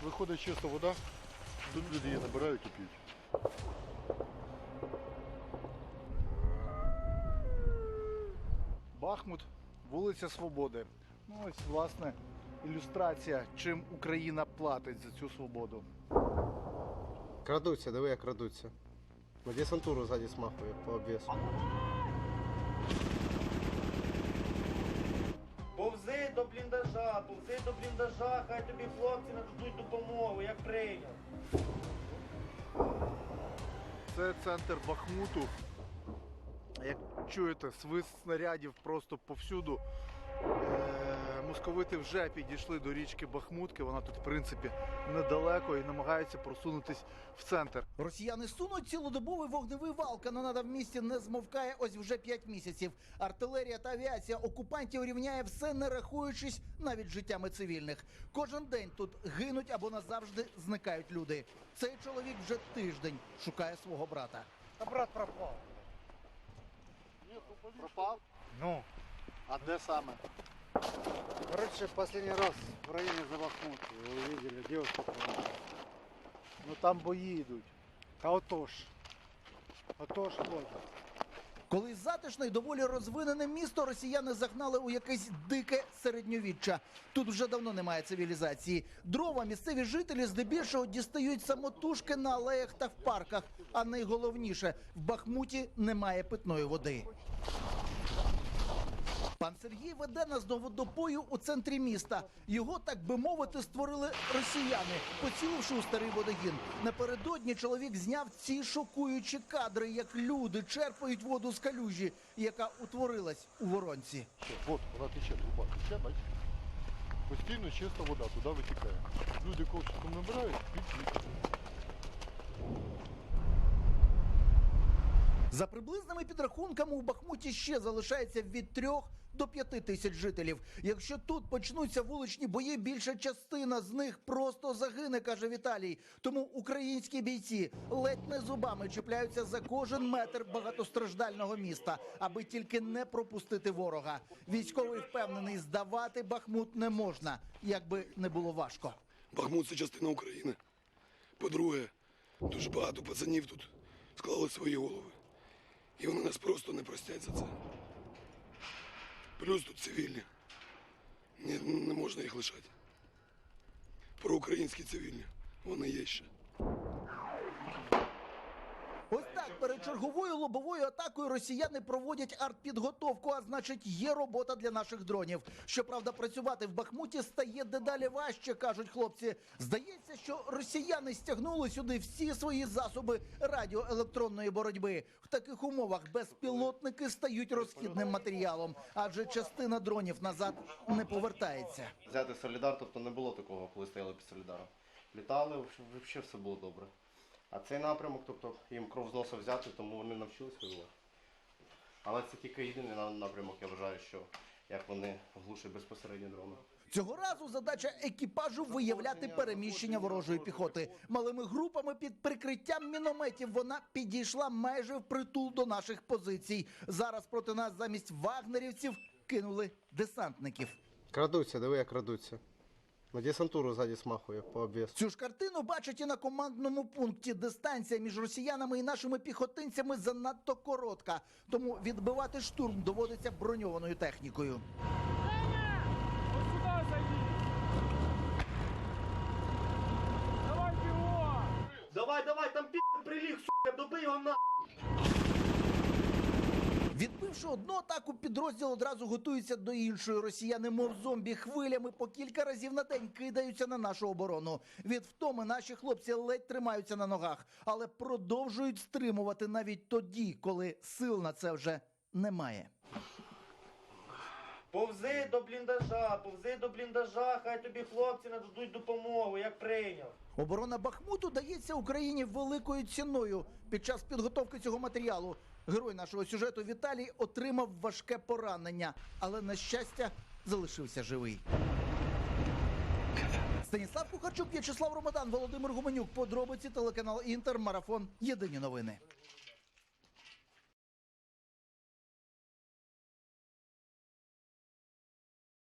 От виходить чиста вода, тут люди її набирають і п'ють. Бахмут, вулиця Свободи. Ну ось власне ілюстрація, чим Україна платить за цю свободу. Крадуться, диви, як крадуться. Десантуру ззаді смахує по обвісу. Повзи до бліндажа, повзи до бліндажа, хай тобі хлопці нададуть допомогу, як прийняв. Це центр Бахмуту. Як чуєте, свист снарядів просто повсюду. Московити вже підійшли до річки Бахмутки. Вона тут, в принципі, недалеко і намагаються просунутись в центр. Росіяни сунуть цілодобовий вогневий вал. Канонада в місті не змовкає ось вже 5 місяців. Артилерія та авіація окупантів рівняє все, не рахуючись навіть життями цивільних. Кожен день тут гинуть або назавжди зникають люди. Цей чоловік вже тиждень шукає свого брата. А брат пропал. Пропав? Ну, А де саме? Короче, последний раз в районе Забахмут его увидели, пропала. Ну там бої йдуть. А отож. Отож ходить. Колись затишне і доволі розвинене місто росіяни загнали у якесь дике середньовіччя. Тут вже давно немає цивілізації. Дрова місцеві жителі здебільшого дістають самотужки на алеях та в парках. А найголовніше в Бахмуті немає питної води. Пан Сергій веде нас до водопою у центрі міста. Його, так би мовити, створили росіяни, поціливши у старий водогін. Напередодні чоловік зняв ці шокуючі кадри, як люди черпають воду з калюжі, яка утворилась у воронці. От вона тече, труба тече, бачите? Постійно чиста вода, туди витікає. Люди ковчиком набирають, п'ють. За приблизними підрахунками у Бахмуті ще залишається від трьох до п'яти тисяч жителів. Якщо тут почнуться вуличні бої, більша частина з них просто загине, каже Віталій. Тому українські бійці ледь не зубами чіпляються за кожен метр багатостраждального міста, аби тільки не пропустити ворога. Військовий впевнений, здавати Бахмут не можна, якби не було важко. Бахмут це частина України. По-друге, дуже багато пацанів тут склали свої голови. І вони нас просто не простять за це. Плюс тут цивільні. Не, не можна їх лишати. Проукраїнські цивільні. Вони є ще. Ось так перед черговою лобовою атакою росіяни проводять артпідготовку, а значить, є робота для наших дронів. Щоправда, працювати в Бахмуті стає дедалі важче, кажуть хлопці. Здається, що росіяни стягнули сюди всі свої засоби радіоелектронної боротьби. В таких умовах безпілотники стають розхідним матеріалом, адже частина дронів назад не повертається. Взяти Солідар, тобто не було такого, коли стояли під Солідаром. Літали, взагалі все було добре. А цей напрямок, тобто їм кров з носа взяти, тому вони навчились воювати. Але це тільки єдиний напрямок, я вважаю, що як вони глушать безпосередньо дрони. Цього разу задача екіпажу виявляти переміщення ворожої піхоти. Малими групами під прикриттям мінометів вона підійшла майже впритул до наших позицій. Зараз проти нас замість вагнерівців кинули десантників. Крадуться, диви, як крадуться. На десантуру ззаді смахує по обвісу. Цю ж картину бачать і на командному пункті. Дистанція між росіянами і нашими піхотинцями занадто коротка, тому відбивати штурм доводиться броньованою технікою. Давай, давай, там пі приліг, сука, доби його на. Відбивши одну атаку, підрозділ одразу готується до іншої. Росіяни, мов зомбі, хвилями по кілька разів на день кидаються на нашу оборону. Від втоми наші хлопці ледь тримаються на ногах, але продовжують стримувати навіть тоді, коли сил на це вже немає. Повзи до бліндажа, повзи до бліндажа, хай тобі хлопці нададуть допомогу, як прийняв. Оборона Бахмуту дається Україні великою ціною. Під час підготовки цього матеріалу герой нашого сюжету Віталій отримав важке поранення, але на щастя залишився живий. Станіслав Кухарчук, В'ячеслав Ромадан, Володимир Гуменюк. Подробиці телеканал Інтер. Марафон. Єдині новини.